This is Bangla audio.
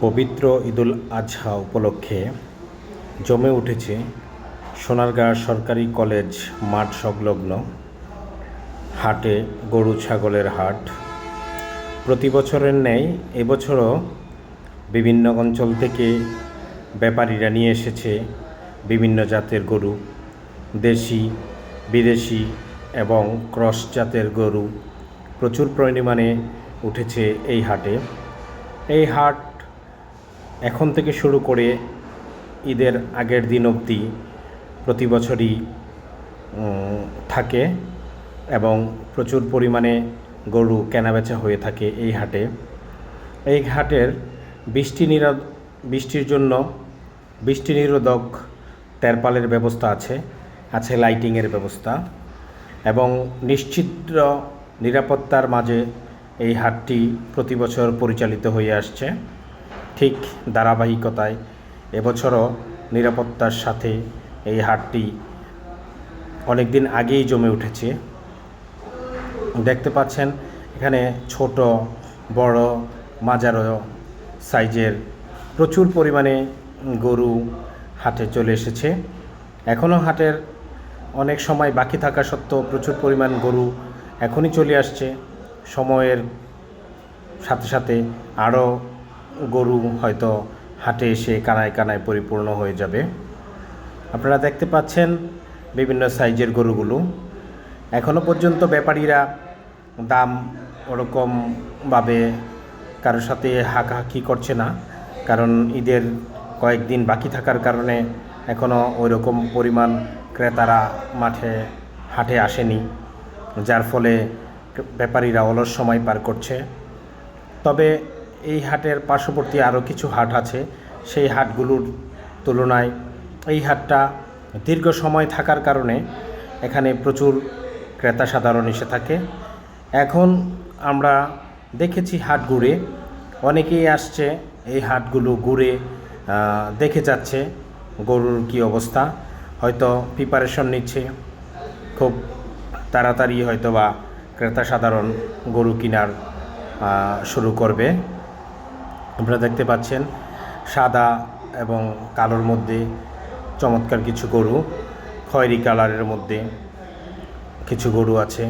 পবিত্র ঈদুল আজহা উপলক্ষে জমে উঠেছে সোনারগাঁ সরকারি কলেজ মাঠ সংলগ্ন হাটে গরু ছাগলের হাট। প্রতি বছরের ন্যায় এবছরও বিভিন্ন অঞ্চল থেকে ব্যাপারীরা নিয়ে এসেছে বিভিন্ন জাতের গরু, দেশি, বিদেশি এবং ক্রস জাতের গরু। প্রচুর পরিমাণে উঠেছে এই হাটে। এই হাট এখন থেকে শুরু করে ঈদের আগের দিন অবধি প্রতি বছরই থাকে এবং প্রচুর পরিমাণে গরু কেনাবেচা হয়ে থাকে এই হাটে। এই হাটের বৃষ্টি নিরোধ, বৃষ্টির জন্য বৃষ্টি নিরোধক তেরপালের ব্যবস্থা আছে আছে লাইটিংয়ের ব্যবস্থা এবং নিশ্চিত নিরাপত্তার মাঝে এই হাটটি প্রতি বছর পরিচালিত হয়ে আসছে। ঠিক ধারাবাহিকতায় এবছরও নিরাপত্তার সাথে এই হাটটি অনেক দিন আগেই জমে উঠেছে। দেখতে পাচ্ছেন, এখানে ছোট, বড়, মাঝারো সাইজের প্রচুর পরিমাণে গরু হাটে চলে এসেছে। এখনও হাটের অনেক সময় বাকি থাকা সত্ত্বেও প্রচুর পরিমাণ গরু এখনই চলে আসছে। সময়ের সাথে সাথে আরও গরু হয়তো হাটে এসে কানায় কানায় পরিপূর্ণ হয়ে যাবে। আপনারা দেখতে পাচ্ছেন বিভিন্ন সাইজের গরুগুলো। এখনও পর্যন্ত ব্যাপারীরা দাম ওরকমভাবে কারোর সাথে হাঁকাহাঁকি করছে না, কারণ ঈদের কয়েকদিন বাকি থাকার কারণে এখনও ওই রকম পরিমাণ ক্রেতারা মাঠে, হাটে আসেনি, যার ফলে ব্যাপারীরা অলস সময় পার করছে। তবে এই হাটের পার্শ্ববর্তী আরও কিছু হাট আছে, সেই হাটগুলোর তুলনায় এই হাটটা দীর্ঘ সময় থাকার কারণে এখানে প্রচুর ক্রেতা সাধারণ এসে থাকে। এখন আমরা দেখেছি হাট ঘুরে, অনেকেই আসছে এই হাটগুলো ঘুরে দেখে যাচ্ছে গরুর কী অবস্থা, হয়তো প্রিপারেশন নিচ্ছে, খুব তাড়াতাড়ি হয়তো বা ক্রেতা সাধারণ গরু কেনার শুরু করবে। আপনারা দেখতে পাচ্ছেন সাদা এবং কালোর মধ্যে চমৎকার কিছু গরু, খয়রি কালারের মধ্যে কিছু গরু আছে।